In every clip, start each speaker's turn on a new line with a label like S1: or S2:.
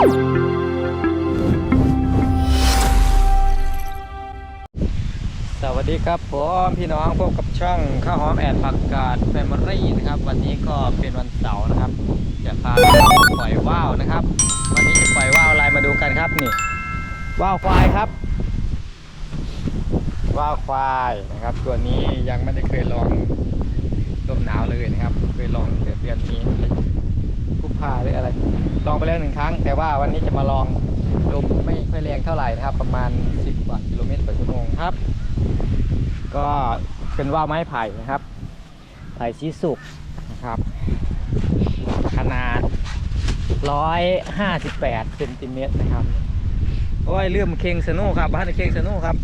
S1: สวัสดีครับผมพี่น้องพบกับช่องข้าวหอมแอดผักกาดแฟมิลี่นะครับ วันนี้ก็เป็นวันเสาร์นะครับจะพาไปปล่อยว่าวนะครับ วันนี้จะปล่อยว่าวอะไรมาดูกันครับนี่ว่าวควายครับว่าวควายนะครับ ตัวนี้ยังไม่ได้เคยลองลมหนาวเลยนะครับ เคยลองเดือนเดือน นี้กุมภาหรืออะไร ลองไปแล้วหนึ่งครั้ง แต่ว่าวันนี้จะมาลองลมไม่ค่อยแรงเท่าไหร่นะครับ ประมาณ 10กว่ากิโลเมตรต่อชั่วโมงครับ ก็เป็นว่าวไม้ไผ่นะครับไผ่ชีสุกนะครับ ขนาด 158เซนติเมตรนะครับโอ้ยลืมเคงสนุครับบ้านเคงสนุครับ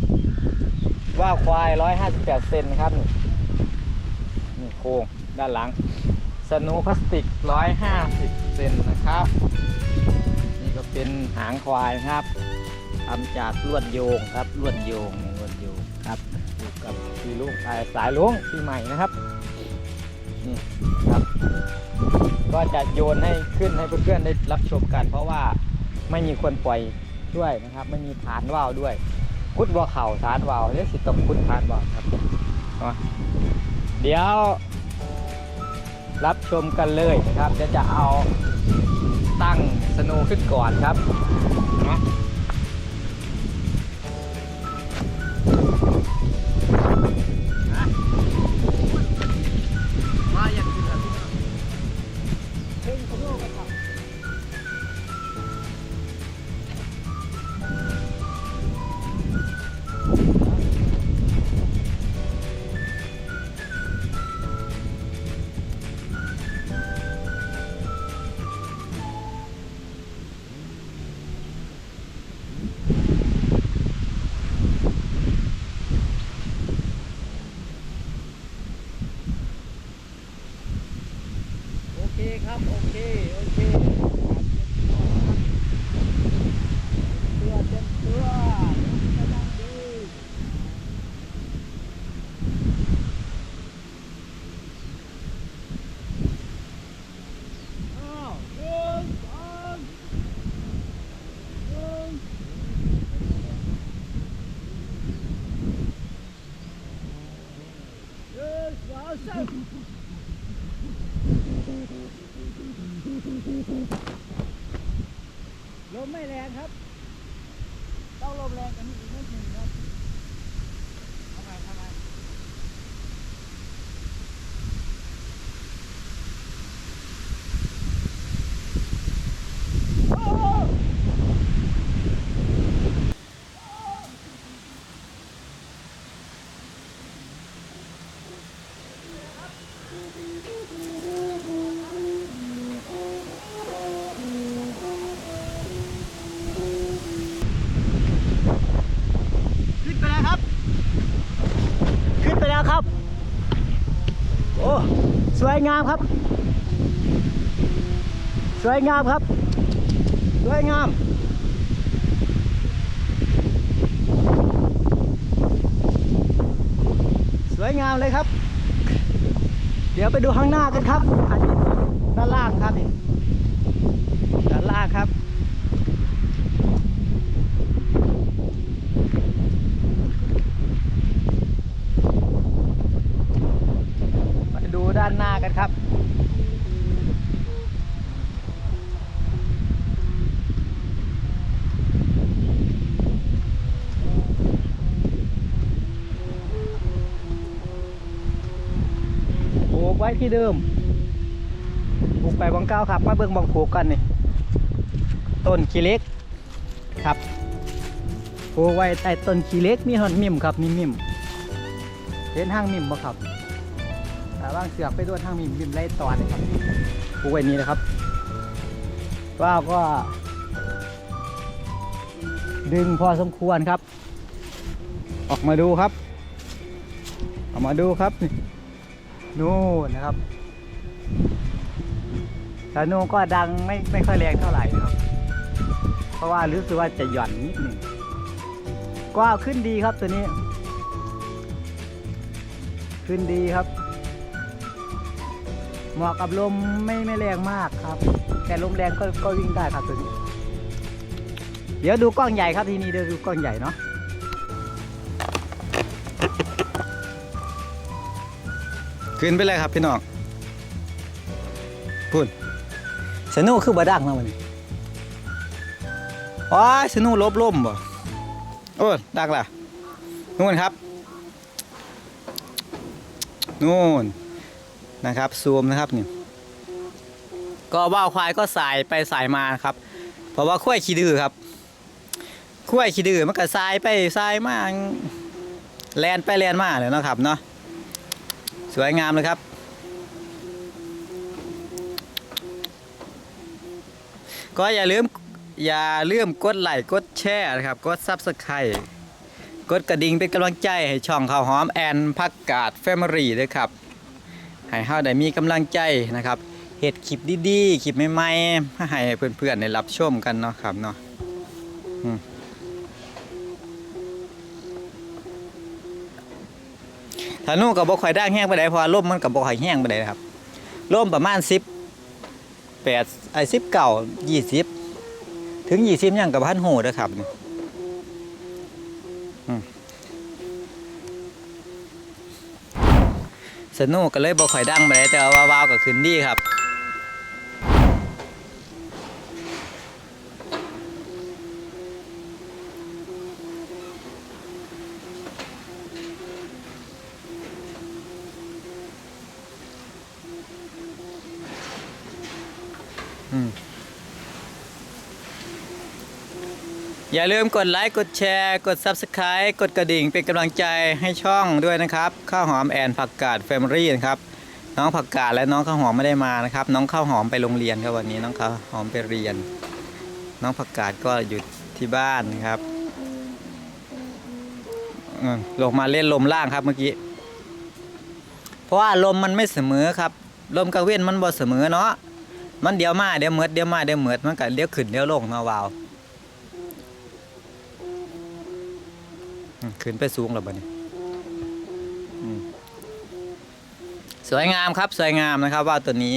S1: ว่าวควาย 158เซนนะครับนี่โครงด้านหลัง สนูพลาสติก 150 เซนนะครับ นี่ก็เป็นหางควายนะครับทำจากลวดโยงครับลวดโยงลวดโยงครับอยู่กับพี่ลุงสายสายลุงปีใหม่นะครับนี่ครับ ก็จะโยนให้ขึ้นให้เพื่อนๆได้รับชมกัน เพราะว่าไม่มีคนปล่อยด้วยนะครับ ไม่มีฐานว่าวด้วยคุดบ่อเข่าฐานว่าวเรียกสิตกคุดฐานว่าวครับเดี๋ยว รับชมกันเลยนะครับเดี๋ยวจะเอาตั้งสโนขึ้นก่อนครับนะ เคครับโอเคโอเคตัวเต็มตัวกำลังดีอ้าวหนึ่งสองหนึ่งหนึ่งสองสาม ไม่แรงครับ อ้สวยงามครับ สวยงามครับ สวยงามสวยงามเลยครับ เดี๋ยวไปดูข้างหน้ากันครับด้านล่างครับด้านล่างครับ ที่เดิมปลูกไปบังเก้าครับ มาเบิ่งบังปลูกกันนี่ ต้นขี้เล็กครับปลูกไว้ใต้ต้นขี้เล็กมีหอนมิมครับมีมิมเห็นห้างมิมบ่ครับแต่ว่างเสือกไปด้วยทางมีบิมไล่ตอนครับผูกไว้นี้นะครับว่าวก็ ดึงพอสมควรครับ ออกมาดูครับ ออกมาดูครับ นู่นนะครับแต่นูก็ดังไม่ไม่ค่อยแรงเท่าไหร่นะครับ เพราะว่ารู้สึกว่าจะหย่อนนิดหนึ่งก็ขึ้นดีครับตัวนี้ ขึ้นดีครับ เหมาะกับลมไม่ไม่แรงมากครับ แต่ลมแรงก็ก็วิ่งได้ครับตัวนี้ เดี๋ยวดูกล้องใหญ่ครับทีนี้เดี๋ยวดูกล้องใหญ่เนาะ ขึ้นไปเลยครับพี่น้องพุ่นสนุกคือบาดักมาวันนี้อ๋อสนุกลบล่มบ่โอ้ดักล่ะนู่นครับ นู่นนะครับซูมนะครับนี่ก็ว่าวควายก็สายไปสายมาครับ เพราะว่าควายขี้ดื้อครับควายขี้ดื้อมันก็สายไปสายมาแลนไปแลนมาเลยเนาะครับเนาะ สวยงามเลยครับ ก็อย่าลืมอย่าลืมกดไลค์กดแชร์นะครับ กดซับสไครต์กดกระดิ่งเป็นกำลังใจให้ช่องข้าวหอมแอนพักกาดแฟมิลี่ด้วยครับ ให้เฮาได้มีกำลังใจนะครับเฮ็ดคลิปดีๆคลิปใหม่ๆให้เพื่อนๆได้รับชมกันเนาะครับเนาะ อืมถ้านู่นกับ่ค่อยด่างแห้งไปไหนใดเพราะร่มมันกับ่ค่อยแห้งไปไหนครับร่มประมาณสิบแปดไอ้สิบเก่ายี่สิบถึงยี่สิบยังกับพันหูเด้อครับอืมสนุกก็เลยบ่ค่อยดังไปเลยแต่ว่าวาวก็ขึ้นดีครับ อย่าลืมกดไลค์ กดแชร์ กด Subscribe กดกระดิ่งเป็นกำลังใจให้ช่องด้วยนะครับ ข้าวหอมแอนผักกาดแฟมิลี่นะครับ น้องผักกาดและน้องข้าวหอมไม่ได้มานะครับ น้องข้าวหอมไปโรงเรียนครับวันนี้น้องข้าวหอมไปเรียน น้องผักกาดก็อยู่ที่บ้านนะครับลงมาเล่นลมล่างครับเมื่อกี้ เพราะว่าลมมันไม่เสมอครับ ลมกระเว้นมันบ่เสมอเนาะ มันเดี๋ยวมาเดี๋ยวเมือดเดี๋ยวมาเดี๋ยวเมือดมันก็เดี๋ยวขึ้นเดี๋ยวลงเนาะวาว ขึ้นไปสูงแล้วบัดนี้สวยงามครับสวยงามนะครับ ว่าตัวนี้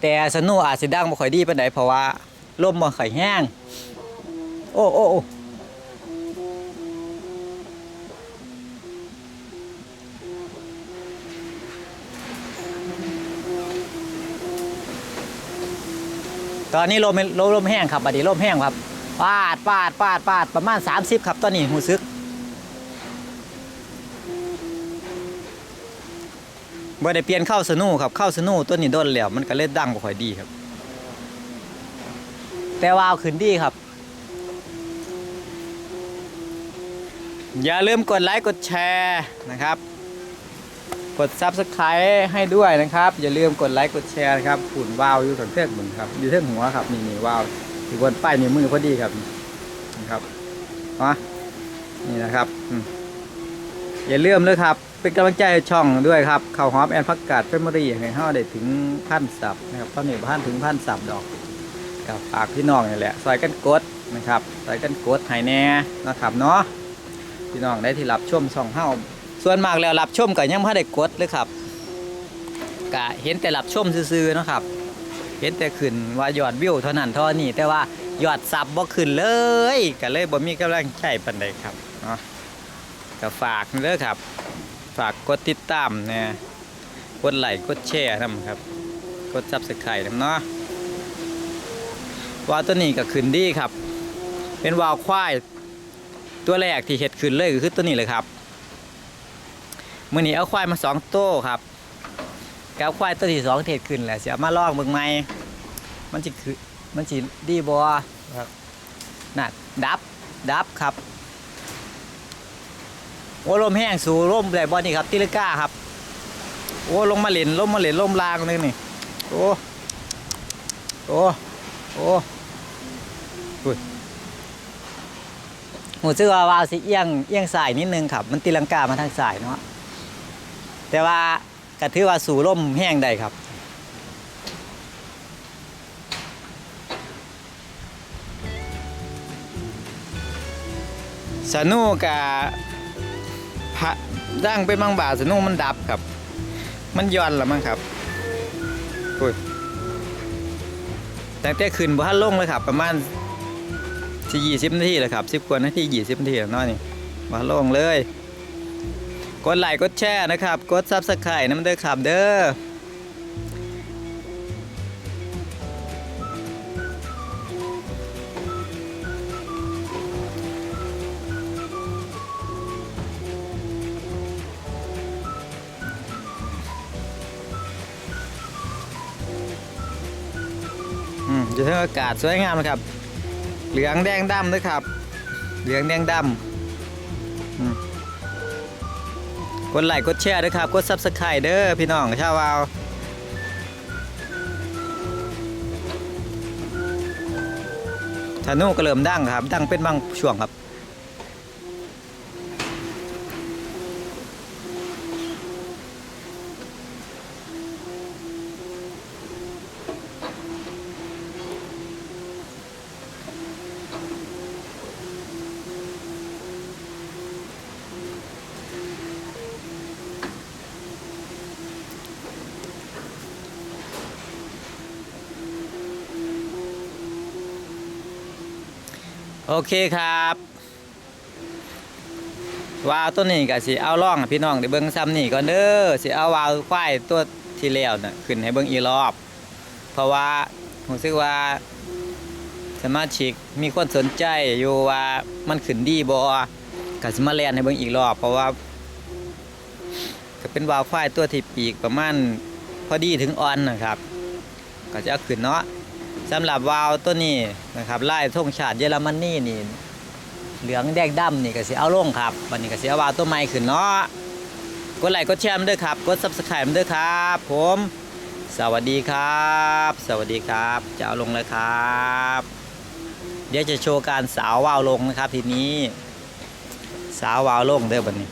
S1: แต่สนุอาจสิดังบ่ค่อยดีปานใดเพราะว่าลมบ่ค่อยแห้ง โอ้โอ้โอ้ตอนนี้ลมลมลมแห้งครับบัดนี้ลมแห้งครับปาดปาดปาดปาดประมาณ 30 ครับตอนนี้หูซึก บ่ได้เปลี่ยนเข้าสนูครับเข้าสนูตัวนี้โดนแล้วมันก็เลยดังบ่ค่อยดีครับ แต่ว่าวขึ้นดีครับ อย่าลืมกดไลค์กดแชร์นะครับ กด Subscribe ให้ด้วยนะครับ อย่าลืมกดไลค์กดแชร์นะครับฝุ่นวาวอยู่สังเทือกเหมือนครับอยู่เทือกหัวครับนี่นี่วาวอยู่บนป้ายนิ้วมือพอดีครับนะครับมานี่นะครับอืมอย่าลืมเลยครับ เป็นกำลังใจให้ช่องด้วยครับข่าวหอมแอนพักกาดเฟมอรี่ให้เฮาได้ถึงพันสับนะครับตอนนี้พันถึงพันสับดอกกับฝากพี่น้องนี่แหละซอยกันกดนะครับซอยกันกดให้แน่นะครับเนาะพี่น้องได้ที่รับชมช่องเฮาส่วนมากแล้วรับชมก็ยังไม่ได้กดเลยครับกะเห็นแต่รับชมซื่อๆนะครับ เห็นแต่ขึ้นว่ายอดวิวเท่านั้นเท่านี้แต่ว่ายอดซับบ่ขึ้นเลยก็เลยบ่มีกำลังใจปานใดครับเนาะก็ฝากเด้อครับ ฝากกดติดตามเนี่ยกดไลค์กดแชร์นํครับ กด Subscribe นํเนาะวาวตัวนี้ก็ขึ้นดีครับ เป็นวาวควาย ตัวแรกที่เห็ดขึ้นเลยก็คือตัวนี้เลยครับมื่อนี้เอาควายมาสองโต้ครับกับควายตัวที่สองเห็ดขึ้นแหละเสียมาลองเบิ่งไหมมันจะคือมันจะดีบอครับน่ะดับดับครับ โอ้ลมแห้งสู่ลมไหลบอนี่ครับติลิก้าครับ โอ้ลงมาเหลนลมมาเหลนลมลางนึงนี่โอ้โอ้โอ้หูซื้อว่าวาวสิเอียงเอียงสายนิดนึงครับ มันตีลังกามาทางสายเนาะแต่ว่าก็ถือว่าสู่ร่มแห้งได้ครับสนุกกับ พระร่างไปบางบาทสนุกมันดับครับ มันย้อนละมั้งครับพูดแต่แต่ขึ้นบ่ทันลงเลยครับ ประมาณสิยี่สิบนาทีเลยครับสิบกว่านาทียี่สิบนาทีแล้วเนาะนี่มาลงเลย กดไลค์กดแชร์นะครับ กดซับสไครต์น้ำเด้อครับเด้อ จะเท่าอากาศสวยงามนะครับ เหลืองแดงดำนะครับ เหลืองแดงดำกดไลค์กดแชร์ด้วยครับ กดซับสไครต์เด้อพี่น้องชาววาวธนูก็เริ่มดังครับ ดังเป็นบางช่วงครับ โอเคครับวาวตัวนี้ก็สิเอาล่องพี่น้องได้เบิ่งซ้ำนี่ก่อนเด้อสิเอาวาวควายตัวที่แล้วน่ะขึ้นให้เบิ่งอีรอบ เพราะว่าผมรู้สึกว่าสมาชิกมีคนสนใจอยู่ว่ามันขึ้นดีบ่ก็สิมาแลนให้เบิ่งอีกรอบ เพราะว่าก็เป็นวาวควายตัวที่ปีกประมาณพอดีถึงออนนะครับ ก็จะเอาขึ้นเนาะ สำหรับวาวตัวนี้นะครับลายธงชาติเยอรมนีนี่เหลืองแดงดำนี่ก็สิเอาลงครับวันนี้ก็สิเอาวาวตัวใหม่ขึ้นเนาะกดไลค์กดแชร์มันด้วยครับ กด Subscribe มันด้วยครับ ผม สวัสดีครับ สวัสดีครับ จะเอาลงเลยครับ เดี๋ยวจะโชว์การสาววาวลงนะครับทีนี้ สาววาวลงเด้อบัดนี้